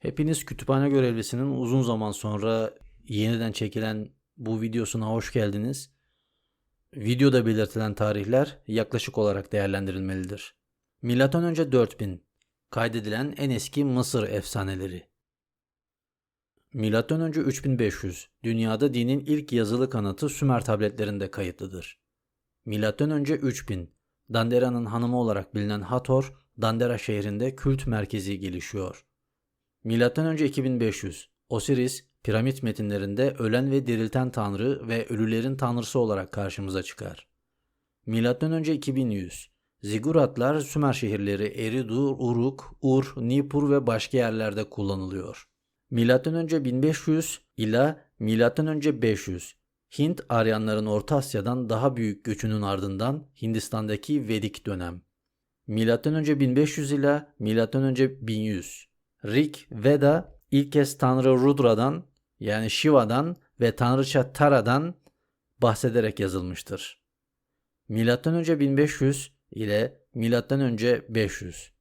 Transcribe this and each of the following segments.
Hepiniz kütüphane görevlisinin uzun zaman sonra yeniden çekilen bu videosuna hoş geldiniz. Videoda belirtilen tarihler yaklaşık olarak değerlendirilmelidir. Milattan önce 4000 kaydedilen en eski Mısır efsaneleri. Milattan önce 3500 dünyada dinin ilk yazılı kanıtı Sümer tabletlerinde kayıtlıdır. Milattan önce 3000 Dandera'nın hanımı olarak bilinen Hathor, Dandera şehrinde kült merkezi gelişiyor. Önce 2500 Osiris piramit metinlerinde ölen ve dirilten tanrı ve ölülerin tanrısı olarak karşımıza çıkar. Önce 2100 Ziguratlar Sümer şehirleri Eridu, Uruk, Ur, Nippur ve başka yerlerde kullanılıyor. Önce 1500 ila önce 500 Hint Aryanların Orta Asya'dan daha büyük göçünün ardından Hindistan'daki Vedik dönem. Önce 1500 ila önce 1100 Rig Veda ilk kez Tanrı Rudra'dan yani Shiva'dan ve Tanrıça Tara'dan bahsederek yazılmıştır. Önce 1500 ile önce 500.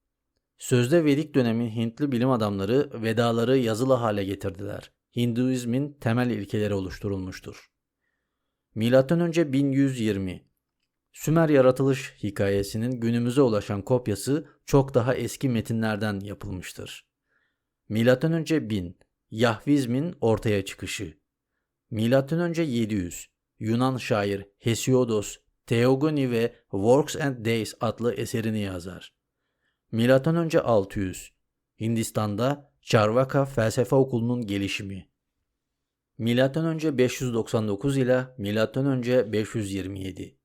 Sözde Vedik dönemin Hintli bilim adamları Vedaları yazılı hale getirdiler. Hinduizmin temel ilkeleri oluşturulmuştur. Önce 1120. Sümer yaratılış hikayesinin günümüze ulaşan kopyası çok daha eski metinlerden yapılmıştır. Önce 1000 Yahvizmin ortaya çıkışı. Önce 700 Yunan şair Hesiodos Theogony ve Works and Days adlı eserini yazar. Önce 600 Hindistan'da Charvaka felsefe okulunun gelişimi. Önce 599 ile önce 527.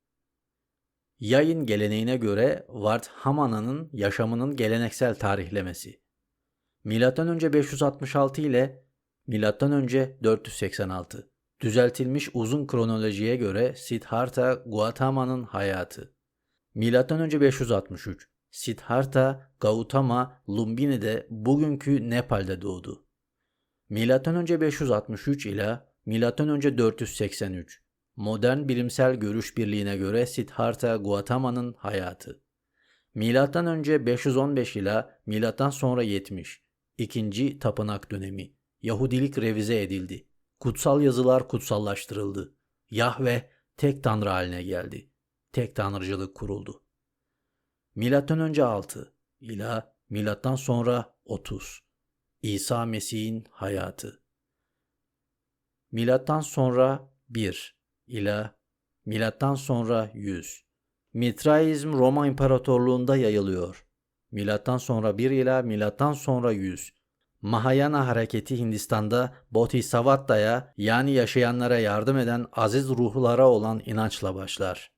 Yayın geleneğine göre Vardhamana'nın yaşamının geleneksel tarihlemesi. Önce 566 ile önce 486. Düzeltilmiş uzun kronolojiye göre Siddhartha Gautama'nın hayatı. Önce 563. Siddhartha Gautama Lumbini'de bugünkü Nepal'de doğdu. Önce 563 ile milattan önce 483. Modern bilimsel görüş birliğine göre Siddhartha Gautama'nın hayatı. Önce 515 ile milattan sonra 70. İkinci tapınak dönemi. Yahudilik revize edildi. Kutsal yazılar kutsallaştırıldı. Yahve tek tanrı haline geldi. Tek tanrıcılık kuruldu. Milattan önce 6 ila milattan sonra 30. İsa Mesih'in hayatı. Milattan sonra 1 ila milattan sonra 100. Mitraizm Roma İmparatorluğunda yayılıyor. Milattan sonra 1 ila milattan sonra 100. Mahayana hareketi Hindistan'da Bodhisavatta'ya yani yaşayanlara yardım eden aziz ruhlara olan inançla başlar.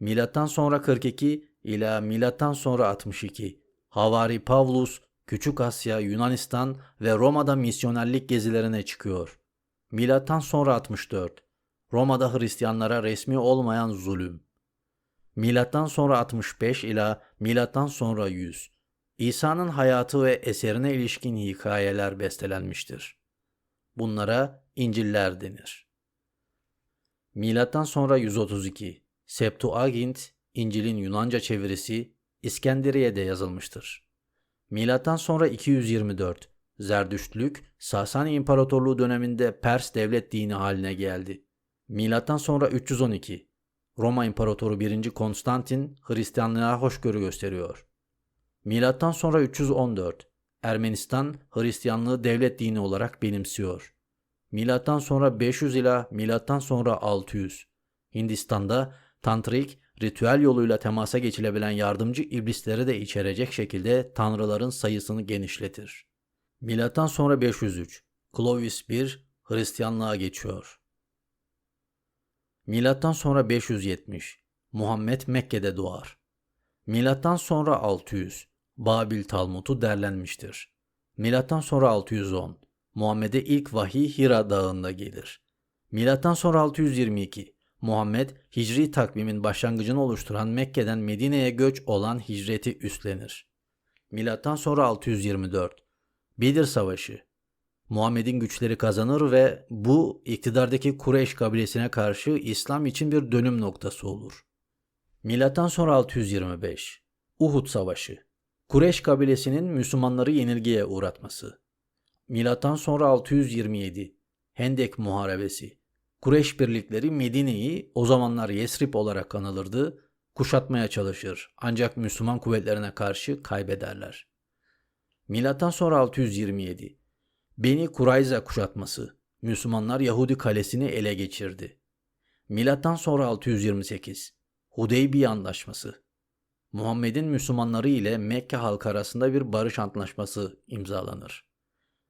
Milattan sonra 42 ila milattan sonra 62. Havari Pavlus Küçük Asya, Yunanistan ve Roma'da misyonerlik gezilerine çıkıyor. Milattan sonra 64. Roma'da Hristiyanlara resmi olmayan zulüm. Milattan sonra 65 ila milattan sonra 100. İsa'nın hayatı ve eserine ilişkin hikayeler bestelenmiştir. Bunlara İncil'ler denir. Milattan sonra 132. Septuagint, İncil'in Yunanca çevirisi İskenderiye'de yazılmıştır. Milattan sonra 224. Zerdüştlük, Sasani İmparatorluğu döneminde Pers devlet dini haline geldi. Milattan sonra 312. Roma İmparatoru 1. Konstantin Hristiyanlığa hoşgörü gösteriyor. Milattan sonra 314. Ermenistan Hristiyanlığı devlet dini olarak benimsiyor. Milattan sonra 500 ila milattan sonra 600. Hindistan'da tantrik ritüel yoluyla temasa geçilebilen yardımcı iblisleri de içerecek şekilde tanrıların sayısını genişletir. Milattan sonra 503. Clovis I Hristiyanlığa geçiyor. Milattan sonra 570. Muhammed Mekke'de doğar. Milattan sonra 600. Babil Talmud'u derlenmiştir. Milattan sonra 610. Muhammed'e ilk vahiy Hira dağında gelir. Milattan sonra 622. Muhammed hicri takvimin başlangıcını oluşturan Mekke'den Medine'ye göç olan hicreti üstlenir. Milattan sonra 624. Bedir Savaşı. Muhammed'in güçleri kazanır ve bu iktidardaki Kureyş kabilesine karşı İslam için bir dönüm noktası olur. Milattan sonra 625. Uhud Savaşı. Kureyş kabilesinin Müslümanları yenilgiye uğratması. Milattan sonra 627 Hendek Muharebesi. Kureyş birlikleri Medine'yi o zamanlar Yesrib olarak anılırdı, kuşatmaya çalışır ancak Müslüman kuvvetlerine karşı kaybederler. Milattan sonra 627 Beni Kurayza kuşatması. Müslümanlar Yahudi kalesini ele geçirdi. Milattan sonra 628 Hudeybiye Anlaşması. Muhammed'in Müslümanları ile Mekke halkı arasında bir barış antlaşması imzalanır.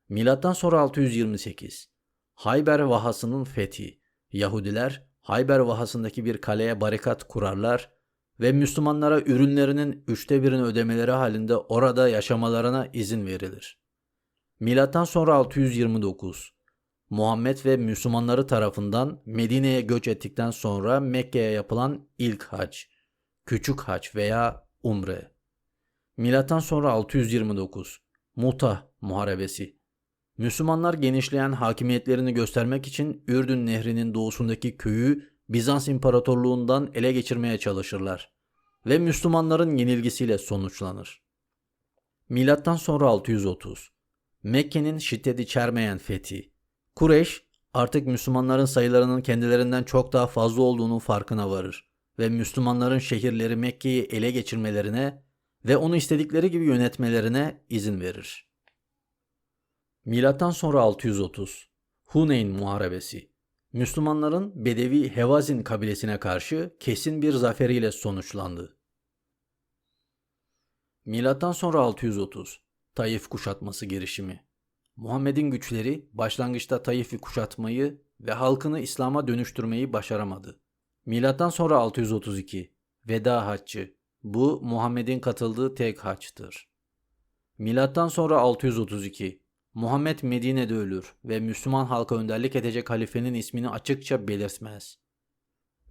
Milattan sonra 628 Hayber Vahası'nın fethi. Yahudiler Hayber Vahası'ndaki bir kaleye barikat kurarlar ve Müslümanlara ürünlerinin üçte birini ödemeleri halinde orada yaşamalarına izin verilir. Milattan sonra 629 Muhammed ve Müslümanları tarafından Medine'ye göç ettikten sonra Mekke'ye yapılan ilk hac, küçük hac veya umre. Milattan sonra 629 Muta Muharebesi. Müslümanlar genişleyen hakimiyetlerini göstermek için Ürdün Nehri'nin doğusundaki köyü Bizans İmparatorluğundan ele geçirmeye çalışırlar ve Müslümanların yenilgisiyle sonuçlanır. Milattan sonra 630 Mekke'nin şiddet içermeyen fethi. Kureyş artık Müslümanların sayılarının kendilerinden çok daha fazla olduğunun farkına varır ve Müslümanların şehirleri Mekke'yi ele geçirmelerine ve onu istedikleri gibi yönetmelerine izin verir. Milattan sonra 630 Huneyn Muharebesi Müslümanların Bedevi Hevazin kabilesine karşı kesin bir zaferiyle sonuçlandı. Milattan sonra 630 Taif kuşatması girişimi Muhammed'in güçleri başlangıçta Taif'i kuşatmayı ve halkını İslam'a dönüştürmeyi başaramadı. Milattan sonra 632 Veda Haccı Bu Muhammed'in katıldığı tek haçtır. Milattan sonra 632 Muhammed Medine'de ölür ve Müslüman halka önderlik edecek halifenin ismini açıkça belirtmez.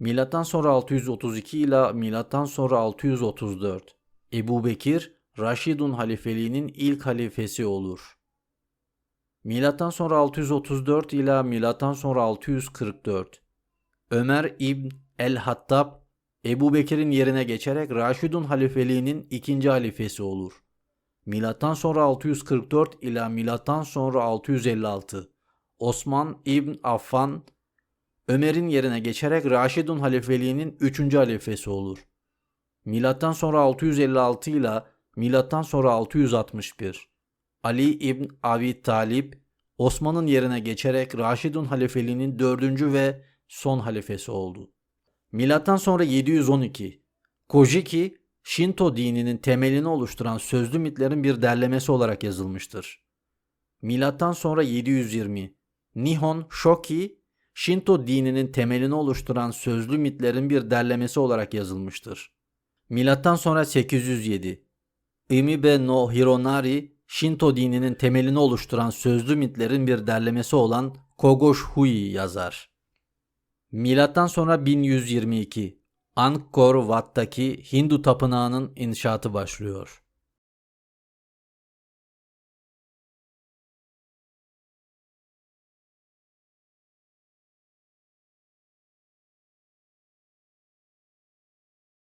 Milattan sonra 632 ila milattan sonra 634 Ebu Bekir Raşidun halifeliğinin ilk halifesi olur. Milattan sonra 634 ila milattan sonra 644 Ömer İbn el-Hattab Ebu Bekir'in yerine geçerek Raşidun halifeliğinin ikinci halifesi olur. Milattan sonra 644 ila milattan sonra 656 Osman İbn Affan Ömer'in yerine geçerek Raşidun halifeliğinin 3. halifesi olur. Milattan sonra 656 ila milattan sonra 661 Ali İbn Abi Talip Osman'ın yerine geçerek Raşidun halifeliğinin 4. ve son halifesi oldu. Milattan sonra 712 Kojiki Shinto dininin temelini oluşturan sözlü mitlerin bir derlemesi olarak yazılmıştır. Milattan sonra 720 Nihon Shoki Shinto dininin temelini oluşturan sözlü mitlerin bir derlemesi olarak yazılmıştır. Milattan sonra 807 Imibe no Hironari Shinto dininin temelini oluşturan sözlü mitlerin bir derlemesi olan Kogosh Hui yazar. Milattan sonra 1122 Angkor Wat'taki Hindu tapınağının inşaatı başlıyor.